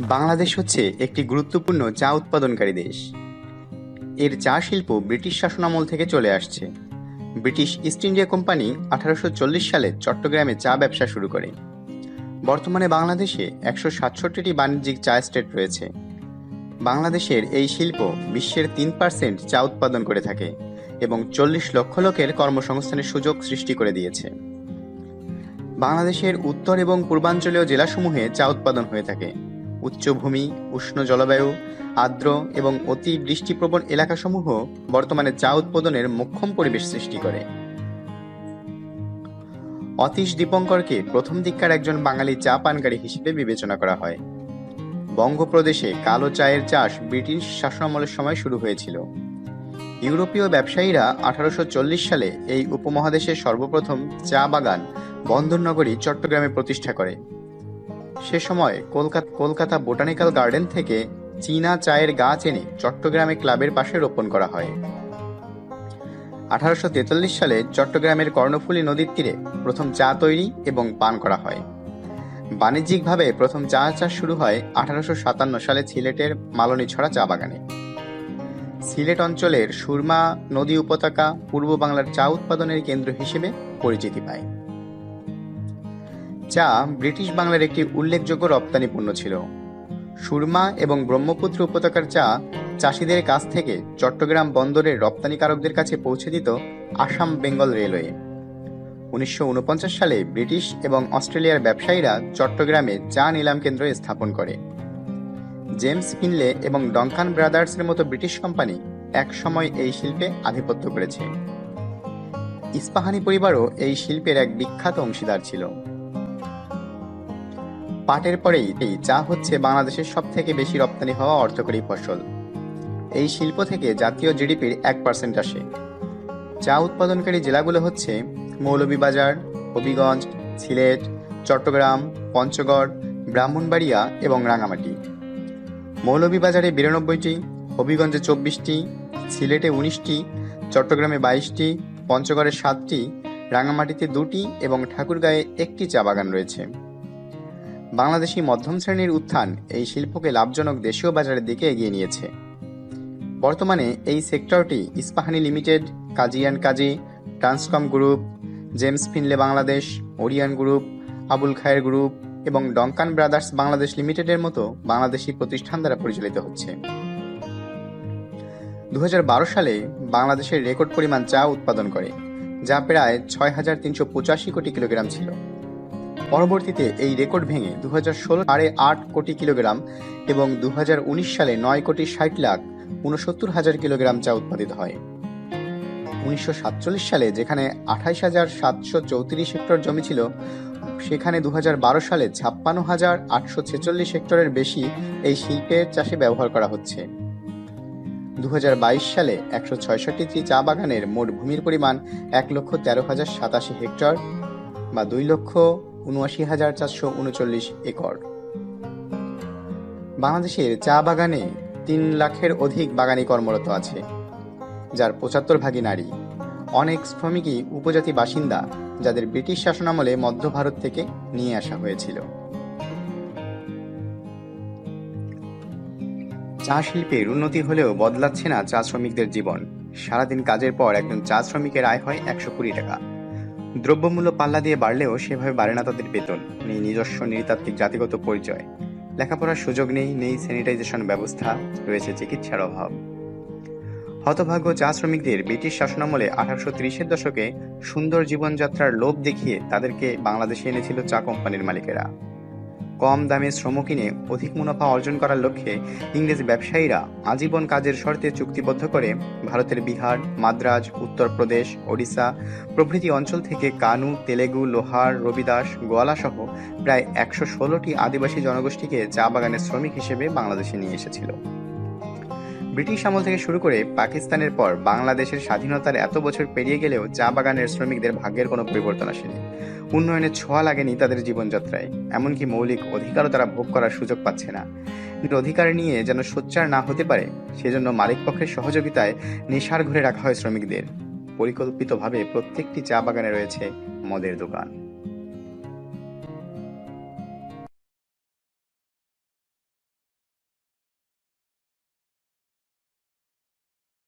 বাংলাদেশ হচ্ছে একটি গুরুত্বপূর্ণ চা উৎপাদনকারী দেশ। এর চা শিল্প ব্রিটিশ শাসনামল থেকে চলে আসছে। ব্রিটিশ ইস্ট ইন্ডিয়া কোম্পানি আঠারোশো চল্লিশ সালে চট্টগ্রামে চা ব্যবসা শুরু করে। বর্তমানে বাংলাদেশে একশো সাতষট্টিটি বাণিজ্যিক চা স্টেট রয়েছে। বাংলাদেশের এই শিল্প বিশ্বের তিন পার্সেন্ট চা উৎপাদন করে থাকে এবং চল্লিশ লক্ষ লোকের কর্মসংস্থানের সুযোগ সৃষ্টি করে দিয়েছে। বাংলাদেশের উত্তর এবং পূর্বাঞ্চলীয় জেলাসমূহে চা উৎপাদন হয়ে থাকে। উচ্চভূমি, উষ্ণ জলবায়ু, আর্দ্র এবং অতি বৃষ্টিপ্রবণ এলাকাসমূহ বর্তমানে চা উৎপাদনের মোক্ষম পরিবেশ সৃষ্টি করে। অতীশ দীপঙ্করকে প্রথম দিককার একজন বাঙালি চা পানকারী হিসেবে বিবেচনা করা হয়। বঙ্গপ্রদেশে কালো চায়ের চাষ ব্রিটিশ শাসনামলের সময় শুরু হয়েছিল। ইউরোপীয় ব্যবসায়ীরা আঠারোশো চল্লিশ সালে এই উপমহাদেশের সর্বপ্রথম চা বাগান বন্দরনগরী, চট্টগ্রামে প্রতিষ্ঠা করে। সে সময় কলকাতা কলকাতা বোটানিক্যাল গার্ডেন থেকে চীনা চায়ের গাছ এনে চট্টগ্রামে ক্লাবের পাশে রোপণ করা হয়। আঠারোশো তেতাল্লিশ সালে চট্টগ্রামের কর্ণফুলী নদীর তীরে প্রথম চা তৈরি এবং পান করা হয়। বাণিজ্যিকভাবে প্রথম চা চাষ শুরু হয় আঠারোশো সাতান্ন সালে সিলেটের মালনীছড়া চা বাগানে। সিলেট অঞ্চলের সুরমা নদী উপত্যকা পূর্ব বাংলার চা উৎপাদনের কেন্দ্র হিসেবে পরিচিতি পায়। চা ব্রিটিশ বাংলার একটি উল্লেখযোগ্য রপ্তানি পণ্য ছিল। সুরমা এবং ব্রহ্মপুত্র উপত্যকার চা চাষিদের কাছ থেকে চট্টগ্রাম বন্দরের রপ্তানিকারকদের কাছে পৌঁছে দিত আসাম বেঙ্গল রেলওয়ে। উনিশশো উনপঞ্চাশ সালে ব্রিটিশ এবং অস্ট্রেলিয়ার ব্যবসায়ীরা চট্টগ্রামে চা নিলাম কেন্দ্র স্থাপন করে। জেমস ফিনলে এবং ডঙ্কান ব্রাদার্সের মতো ব্রিটিশ কোম্পানি এক সময় এই শিল্পে আধিপত্য করেছে। ইস্পাহানি পরিবারও এই শিল্পের এক বিখ্যাত অংশীদার ছিল। পাটের পরেই এই চা হচ্ছে বাংলাদেশের সব থেকে বেশি রপ্তানি হওয়া অর্থকরী ফসল। এই শিল্প থেকে জাতীয় জিডিপির এক পার্সেন্ট আসে। চা উৎপাদনকারী জেলাগুলো হচ্ছে মৌলভীবাজার, হবিগঞ্জ, সিলেট, চট্টগ্রাম, পঞ্চগড়, ব্রাহ্মণবাড়িয়া এবং রাঙামাটি মৌলভীবাজারে বিরানব্বইটি, হবিগঞ্জে চব্বিশটি, সিলেটে উনিশটি, চট্টগ্রামে বাইশটি, পঞ্চগড়ে সাতটি রাঙামাটিতে দুটি এবং ঠাকুরগাঁয়ে একটি চা বাগান রয়েছে। বাংলাদেশি মধ্যম শ্রেণির উত্থান এই শিল্পকে লাভজনক দেশীয় বাজারের দিকে এগিয়ে নিয়েছে। বর্তমানে এই সেক্টরটি Ispahani limited, Kazi and Kazi, Transcom group, James Finlay Bangladesh, Orion group, Abul Khayer group এবং ডঙ্কান ব্রাদার্স বাংলাদেশ লিমিটেডের মতো বাংলাদেশি প্রতিষ্ঠান দ্বারা পরিচালিত হচ্ছে। দু হাজার বারো সালে বাংলাদেশের রেকর্ড পরিমাণ চা উৎপাদন করে, যা প্রায় ছয় হাজার তিনশো পঁচাশি কোটি কিলোগ্রাম ছিল। পরবর্তীতে এই রেকর্ড ভেঙে দু হাজার ষোলো সাড়ে আট কোটি কিলোগ্রাম এবং দু হাজার উনিশ সালে নয় কোটি ষাট লাখ উনসত্তর হাজার কিলোগ্রাম চা উৎপাদিত হয়। উনিশশো সাতচল্লিশ সালে যেখানে আঠাইশ হাজার সাতশো চৌত্রিশ হেক্টর জমি ছিল, সেখানে দুহাজার বারো সালে ছাপ্পান্ন হাজার আটশো ছেচল্লিশ হেক্টরের বেশি এই শিল্পের চাষে ব্যবহার করা হচ্ছে। দু হাজার বাইশ সালে একশো ছয়ষট্টিটি চা বাগানের মোট ভূমির পরিমাণ এক লক্ষ তেরো হাজার সাতাশি হেক্টর বা দুই লক্ষ উনআশি হাজার চারশো উনচল্লিশ একর। বাংলাদেশের চা বাগানে তিন লাখের অধিক বাগানি কর্মরত আছে, যার পঁচাত্তর ভাগই নারী। অনেক শ্রমিকই উপজাতি বাসিন্দা যাদের ব্রিটিশ শাসনামলে মধ্য ভারত থেকে নিয়ে আসা হয়েছিল। চা শিল্পের উন্নতি হলেও বদলাচ্ছে না চা শ্রমিকদের জীবন। সারাদিন কাজের পর একজন চা শ্রমিকের আয় হয় একশো কুড়ি টাকা। দ্রব্যমূল্য পাল্লা দিয়ে বাড়লেও সেভাবে বাড়ে না তাদের বেতন, নেই নিজস্ব নৃতাত্ত্বিক জাতিগত পরিচয়। লেখাপড়ার সুযোগ নেই নেই স্যানিটাইজেশন ব্যবস্থা, রয়েছে চিকিৎসার অভাব। হতভাগ্য চা শ্রমিকদের ব্রিটিশ শাসনামলে আঠারোশো ত্রিশের দশকে সুন্দর জীবনযাত্রার লোভ দেখিয়ে তাদেরকে বাংলাদেশে এনেছিল চা কোম্পানির মালিকেরা। কম দামে শ্রম কিনে অধিক মুনাফা অর্জন করার লক্ষ্যে ইংরেজ ব্যবসায়ীরা আজীবন কাজের শর্তে চুক্তিবদ্ধ করে ভারতের বিহার, মাদ্রাজ, উত্তরপ্রদেশ, ওড়িশা প্রভৃতি অঞ্চল থেকে কানু, তেলেগু, লোহার, রবিদাস গোয়ালা সহ প্রায় একশো ষোলোটি আদিবাসী জনগোষ্ঠীকে চা বাগানের শ্রমিক হিসেবে বাংলাদেশে নিয়ে এসেছিল। ব্রিটিশ আমল থেকে শুরু করে পাকিস্তানের পর বাংলাদেশের স্বাধীনতার এত বছর পেরিয়ে গেলেও চা বাগানের শ্রমিকদের ভাগ্যের কোনো পরিবর্তন আসেনি। উন্নয়নের ছোঁয়া লাগেনি তাদের জীবনযাত্রায়, এমনকি মৌলিক অধিকারও তারা ভোগ করার সুযোগ পাচ্ছে না। অধিকার নিয়ে যেন সোচ্চার না হতে পারে, সেজন্য মালিকপক্ষের সহযোগিতায় নেশার ঘরে রাখা হয় শ্রমিকদের। পরিকল্পিতভাবে প্রত্যেকটি চা বাগানে রয়েছে মদের দোকান।